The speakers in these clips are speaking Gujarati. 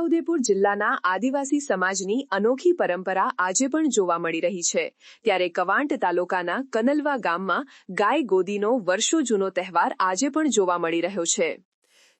છોટાઉદેપુર જિલ્લાના આદિવાસી સમાજની અનોખી પરંપરા આજે પણ જોવા મળી રહી છે. ત્યારે કવાંટ તાલુકાના કનલવા ગામમાં ગાય ગોદીનો વર્ષો જૂનો તહેવાર આજે પણ જોવા મળી રહ્યો છે.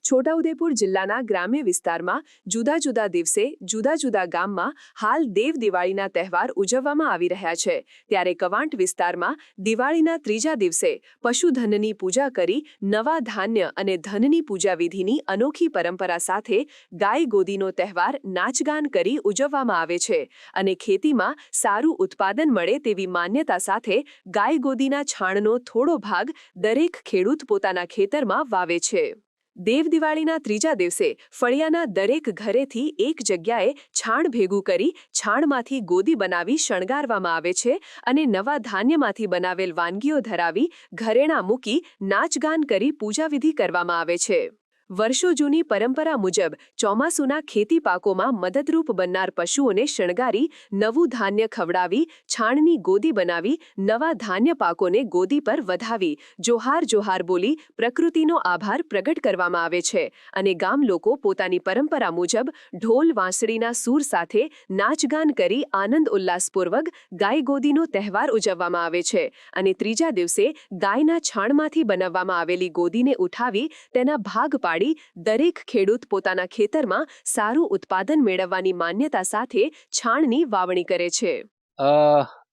છોટાઉદેપુર જિલ્લાના ગ્રામ્ય વિસ્તારમાં જુદા જુદા દિવસે, જુદા જુદા ગામમાં હાલ દેવ દિવાળીના તહેવાર ઉજવવામાં આવી રહ્યા છે. ત્યારે કવાંટ વિસ્તારમાં દિવાળીના ત્રીજા દિવસે પશુધનની પૂજા કરી નવા ધાન્ય અને ધનની પૂજા વિધિની અનોખી પરંપરા સાથે ગાય ગોદીનો તહેવાર નાચગાન કરી ઉજવવામાં આવે છે અને ખેતીમાં સારું ઉત્પાદન મળે તેવી માન્યતા સાથે ગાય ગોદીના છાણનો થોડો ભાગ દરેક ખેડૂત પોતાના ખેતરમાં વાવે છે. દેવ દિવાળીના ત્રીજા દિવસે ફળિયાના દરેક ઘરેથી એક જગ્યાએ છાણ ભેગું કરી છાણમાંથી ગોદી બનાવી શણગારવામાં આવે છે અને નવા ધાન્યમાંથી બનાવેલ વાનગીઓ ધરાવી ઘરેણાં મૂકી નાચગાન કરી પૂજાવિધિ કરવામાં આવે છે. વર્ષો જૂની પરંપરા મુજબ ચોમાસુના ખેતી પાકોમાં મદદરૂપ બનનાર પશુઓને શણગારી, નવું ધાન્ય ખવડાવી, છાણની ગોદી બનાવી, નવા ધાન્ય પાકોને ગોદી પર વધાવી, જોહાર જોહાર બોલી પ્રકૃતિનો આભાર પ્રગટ કરવામાં આવે છે અને ગામ લોકો પોતાની પરંપરા મુજબ ઢોલ વાંસળીના સૂર સાથે નાચગાન કરી આનંદ ઉલ્લાસપૂર્વક ગાય ગોદીનો તહેવાર ઉજવવામાં આવે છે અને ત્રીજા દિવસે ગાયના છાણમાંથી બનાવવામાં આવેલી ગોદીને ઉઠાવી તેના ભાગ પાડી દરેક ખેડૂત પોતાના ખેતરમાં સારું ઉત્પાદન મેળવવાની માન્યતા સાથે છાણની વાવણી કરે છે.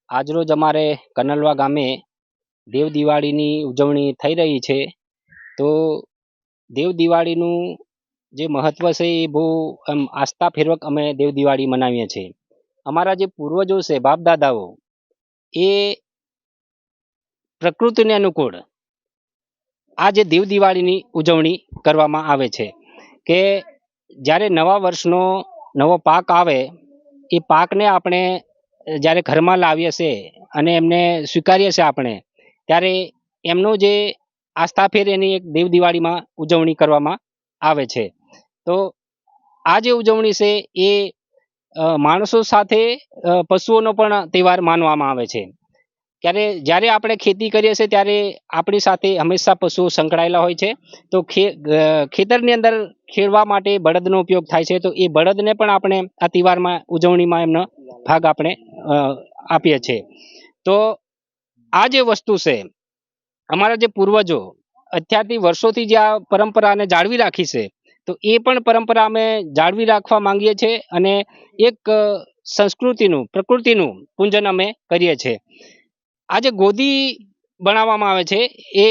આજરોજ અમારે કનલવા ગામે દેવ દિવાળીની ઉજવણી થઈ રહી છે. તો દેવ દિવાળીનું જે મહત્વ છે એ બહુ એમ આસ્થાપૂર્વક અમે દેવ દિવાળી મનાવીએ છીએ. અમારા જે પૂર્વજો છે, બાપદાદાઓ, એ પ્રકૃતિને અનુકૂળ આ જે દેવ દિવાળીની ઉજવણી કરવામાં આવે છે કે જ્યારે નવા વર્ષનો નવો પાક આવે, એ પાકને આપણે જ્યારે ઘરમાં લાવીએ છીએ અને એમને સ્વીકારીએ છીએ આપણે, ત્યારે એમનો જે આસ્થાફેર એની એક દેવ દિવાળીમાં ઉજવણી કરવામાં આવે છે. તો આ જે ઉજવણી છે, એ માણસો સાથે પશુઓનો પણ તહેવાર માનવામાં આવે છે. ત્યારે જ્યારે આપણે ખેતી કરીએ છીએ ત્યારે આપણી સાથે હંમેશા પશુઓ સંકળાયેલા હોય છે. તો ખેતરની અંદર ખેડવા માટે બળદનો ઉપયોગ થાય છે. તો એ બળદને પણ આપણે આ તહેવારમાં ઉજવણીમાં એમનો ભાગ આપણે આપીએ છીએ. તો આ જે વસ્તુ છે, અમારા જે પૂર્વજો અત્યારથી વર્ષોથી જે આ પરંપરાને જાળવી રાખી છે, તો એ પણ પરંપરા અમે જાળવી રાખવા માંગીએ છીએ અને એક સંસ્કૃતિનું, પ્રકૃતિનું પૂંજન અમે કરીએ છીએ. આ જે ગોદી બનાવવામાં આવે છે, એ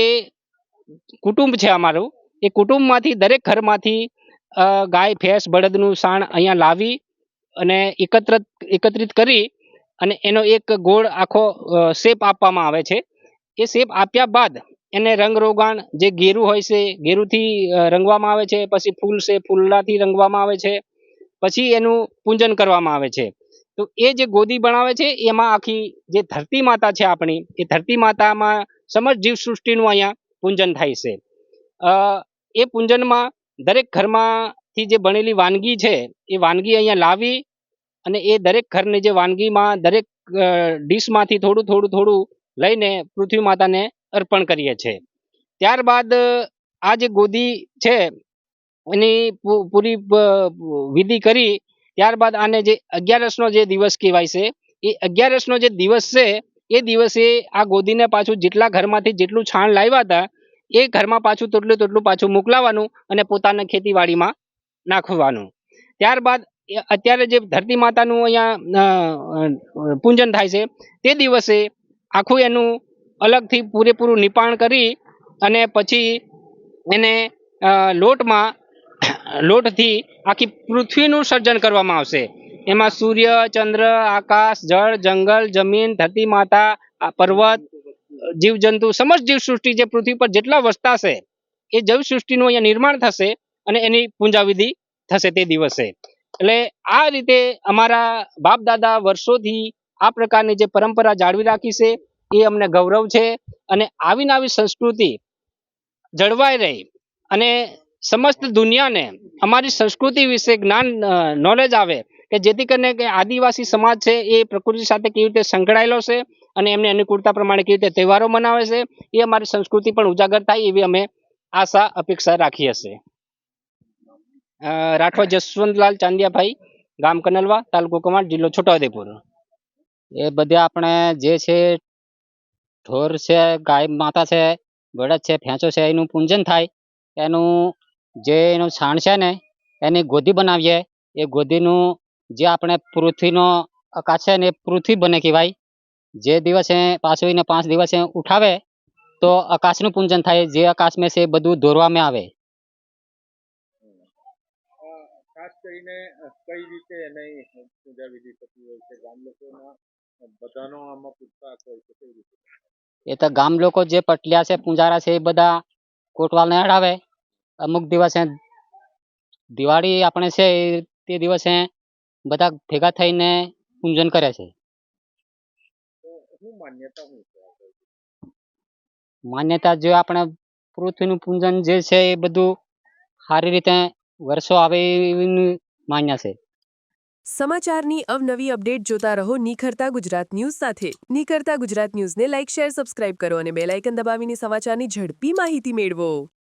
કુટુંબ છે અમારું. એ કુટુંબમાંથી દરેક ઘરમાંથી ગાય, ભેંસ, બળદનું સાણ અહીંયા લાવી અને એકત્રિત એકત્રિત કરી અને એનો એક ગોળ આખો શેપ આપવામાં આવે છે. એ શેપ આપ્યા બાદ એને રંગ રોગાણ જે ગેરું હોય છે, ગેરુથી રંગવામાં આવે છે, પછી ફૂલ છે ફૂલડાથી રંગવામાં આવે છે, પછી એનું પૂજન કરવામાં આવે છે. તો એ જે ગોદી બનાવે છે, એમાં આખી જે ધરતી માતા છે આપણી, એ ધરતી માતામાં સમજ જીવ સૃષ્ટિનું અહીંયા પૂજન થાય છે. એ પૂંજનમાં દરેક ઘરમાંથી જે બનેલી વાનગી છે, એ વાનગી અહીંયા લાવી અને એ દરેક ઘરની જે વાનગીમાં દરેક ડીશમાંથી થોડું થોડું થોડું લઈને પૃથ્વી માતાને અર્પણ કરીએ છીએ ત્યારબાદ આ જે ગોદી છે, એની પૂરી વિધિ કરી ત્યારબાદ આને જે અગિયારસનો જે દિવસ કહેવાય છે, એ અગિયારસનો જે દિવસ છે, એ દિવસે આ ગોદીને પાછું જેટલા ઘરમાંથી જેટલું છાણ લાવ્યા હતા, એ ઘરમાં પાછું તેટલું તેટલું પાછું મોકલાવાનું અને પોતાના ખેતીવાડીમાં નાખવાનું. ત્યારબાદ અત્યારે જે ધરતી માતાનું અહીંયા પૂજન થાય છે, તે દિવસે આખું એનું અલગથી પૂરેપૂરું નિપાણ કરી અને પછી એને લોટમાં લોટથી આખી પૃથ્વીનું સર્જન કરવામાં આવશે. એમાં સૂર્ય, ચંદ્ર, આકાશ, જળ, જંગલ, જમીન, ધરતી માતા પર્વત, જીવજંતુ, સમસ્ત જીવસૃષ્ટિ જે પૃથ્વી પર જેટલા વસતા છે એ જીવસૃષ્ટિનું અહીંયા નિર્માણ થશે અને એની પૂંજાવિધિ થશે તે દિવસે. એટલે આ રીતે અમારા બાપ દાદા વર્ષોથી આ પ્રકારની જે પરંપરા જાળવી રાખી છે, એ અમને ગૌરવ છે અને આવીને આવી સંસ્કૃતિ જળવાઈ રહી અને સમસ્ત દુનિયાને અમારી સંસ્કૃતિ વિશે જ્ઞાન નોલેજ આવે કે જેથી કરીને કે આદિવાસી સમાજ છે એ પ્રકૃતિ સાથે કેવી રીતે સંકળાયેલો છે અને એમને અનુકૂળતા પ્રમાણે કેવી રીતે તહેવારો મનાવે છે એ અમારી સંસ્કૃતિ પણ ઉજાગર થાય એવી અમે આશા અપેક્ષા છીએ. અ, રાઠવા જસવંતલાલ ચાંદિયાભાઈ ગામ કનલવા તાલુકો કમાડ જિલ્લો છોટાઉદેપુર. એ બધે આપણે જે છે ઢોર છે ગાય માતા છે બળદ છે ફેંચો છે એનું પૂંજન થાય એનું જે એનું છાણ છે ને એની ગોદી બનાવીએ એ ગોદીનું જે આપણે પૃથ્વીનો આકાશ છે ને એ પૃથ્વી બને કહેવાય. જે દિવસે પાછું એને પાંચ દિવસે ઉઠાવે તો આકાશનું પૂજન થાય જે આકાશમાં છે એ બધું દોરવામાં આવે. ખાસ કરીને કઈ રીતે એની પૂજા વિધિ થતી હોય છે? ગામ લોકોના બધાનો આમાં પૂછતાછ હોય છે કઈ રીતે? એ તો ગામ લોકો જે પટલિયા છે પૂંજારા છે એ બધા કોટવાલને અડાવે. અમુક દિવસે દિવાળી આપણે છે તે દિવસે બધા ભેગા થઈને પૂજન કરે છે. માન્યતા જે આપણે પૃથ્વીનું પૂજન જે છે એ બધું સારી રીતે વર્ષો આવે એવી માન્ય છે. સમાચારની અવનવી અપડેટ જોતા રહો નિખરતા ગુજરાત ન્યૂઝ સાથે. નિખરતા ગુજરાત ન્યૂઝને લાઇક શેર સબસ્ક્રાઇબ કરો અને બેલાઇકન દબાવીને સમાચારની ઝડપી માહિતી મેળવો.